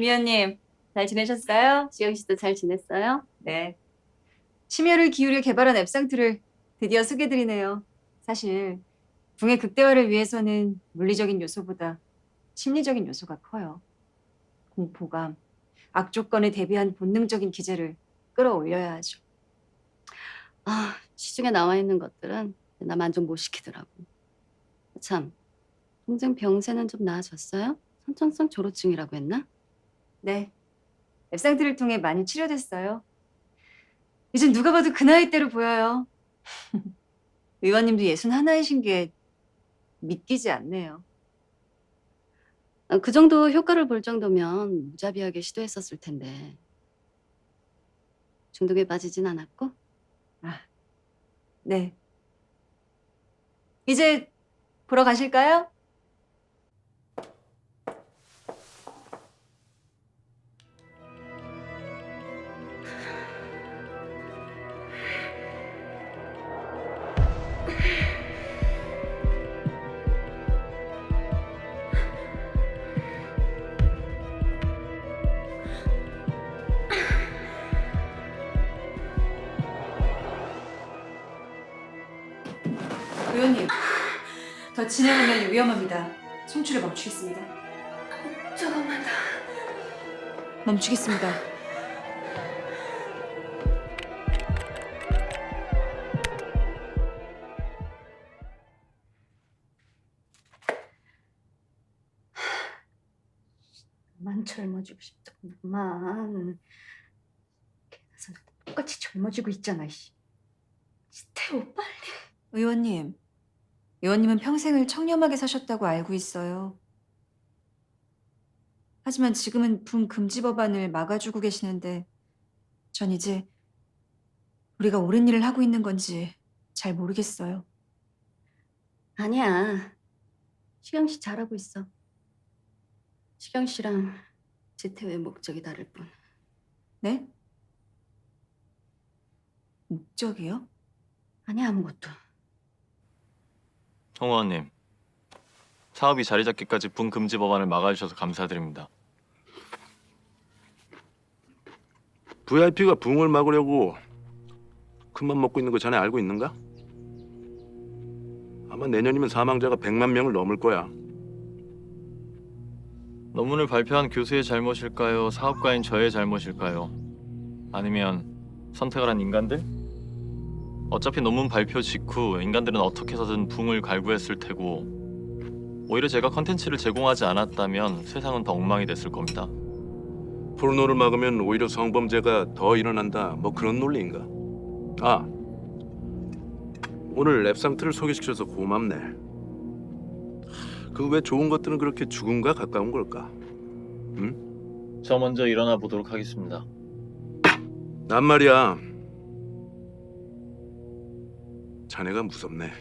미연님, 잘 지내셨어요? 지영 씨도 잘 지냈어요? 네. 심혈을 기울여 개발한 앱상트를 드디어 소개드리네요. 사실 붕의 극대화를 위해서는 물리적인 요소보다 심리적인 요소가 커요. 공포감, 악조건에 대비한 본능적인 기제를 끌어올려야 하죠. 아, 시중에 나와 있는 것들은 나 만족 못 시키더라고. 참, 동생 병세는 좀 나아졌어요? 선천성 조로증이라고 했나? 네. 앱상트를 통해 많이 치료됐어요. 이젠 누가 봐도 그 나이대로 보여요. 의원님도 예순 하나이신 게 믿기지 않네요. 아, 그 정도 효과를 볼 정도면 무자비하게 시도했었을 텐데. 중독에 빠지진 않았고? 네. 이제 보러 가실까요? 의원님, 더 진행하면 위험합니다. 송출을 멈추겠습니다. 조금만 더. 멈추겠습니다. 만 젊어지고 싶더구만. 걔나서 똑같이 젊어지고 있잖아, 씨. 태호 빨리. 의원님, 의원님은 평생을 청렴하게 사셨다고 알고 있어요. 하지만 지금은 분 금지 법안을 막아주고 계시는데 전 이제 우리가 옳은 일을 하고 있는 건지 잘 모르겠어요. 아니야. 시경 씨 잘하고 있어. 시경 씨랑 지태의 목적이 다를 뿐. 네? 목적이요? 아니 아무것도. 홍 의원님, 사업이 자리 잡기까지 분 금지 법안을 막아주셔서 감사드립니다. VIP가 붕을 막으려고 큰맘 먹고 있는 거 자네 알고 있는가? 아마 내년이면 사망자가 100만 명을 넘을 거야. 논문을 발표한 교수의 잘못일까요? 사업가인 저의 잘못일까요? 아니면 선택을 한 인간들? 어차피 논문 발표 직후 인간들은 어떻게 해서든 붕을 갈구했을 테고 오히려 제가 컨텐츠를 제공하지 않았다면 세상은 더 엉망이 됐을 겁니다. 포르노를 막으면 오히려 성범죄가 더 일어난다. 뭐 그런 논리인가? 아, 오늘 랩상트를 소개시켜서 고맙네. 그 왜 좋은 것들은 그렇게 죽음과 가까운 걸까? 저 먼저 일어나 보도록 하겠습니다. 난 말이야. 자네가 무섭네.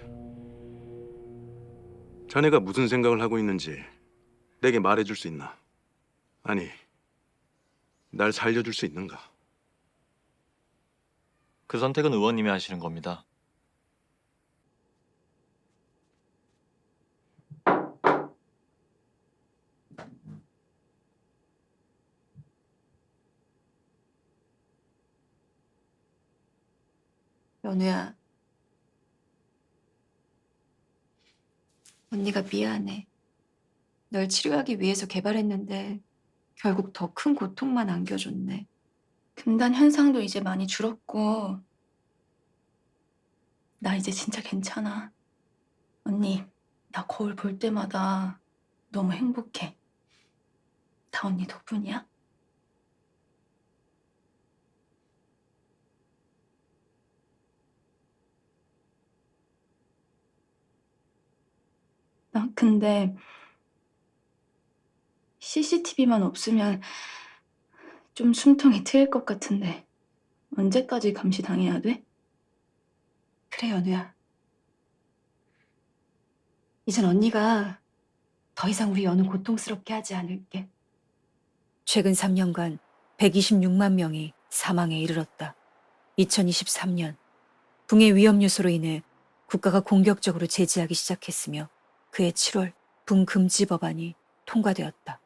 자네가 무슨 생각을 하고 있는지 내게 말해줄 수 있나? 아니, 날 살려줄 수 있는가? 그 선택은 의원님이 하시는 겁니다. 연우야. 언니가 미안해. 널 치료하기 위해서 개발했는데 결국 더 큰 고통만 안겨줬네. 금단 현상도 이제 많이 줄었고. 나 이제 진짜 괜찮아. 언니, 나 거울 볼 때마다 너무 행복해. 다 언니 덕분이야? 근데 CCTV만 없으면 좀 숨통이 트일 것 같은데 언제까지 감시당해야 돼? 그래, 연우야. 이젠 언니가 더 이상 우리 연우 고통스럽게 하지 않을게. 최근 3년간 126만 명이 사망에 이르렀다. 2023년 붕의 위험 요소로 인해 국가가 공격적으로 제지하기 시작했으며 그해 7월 분금지 법안이 통과되었다.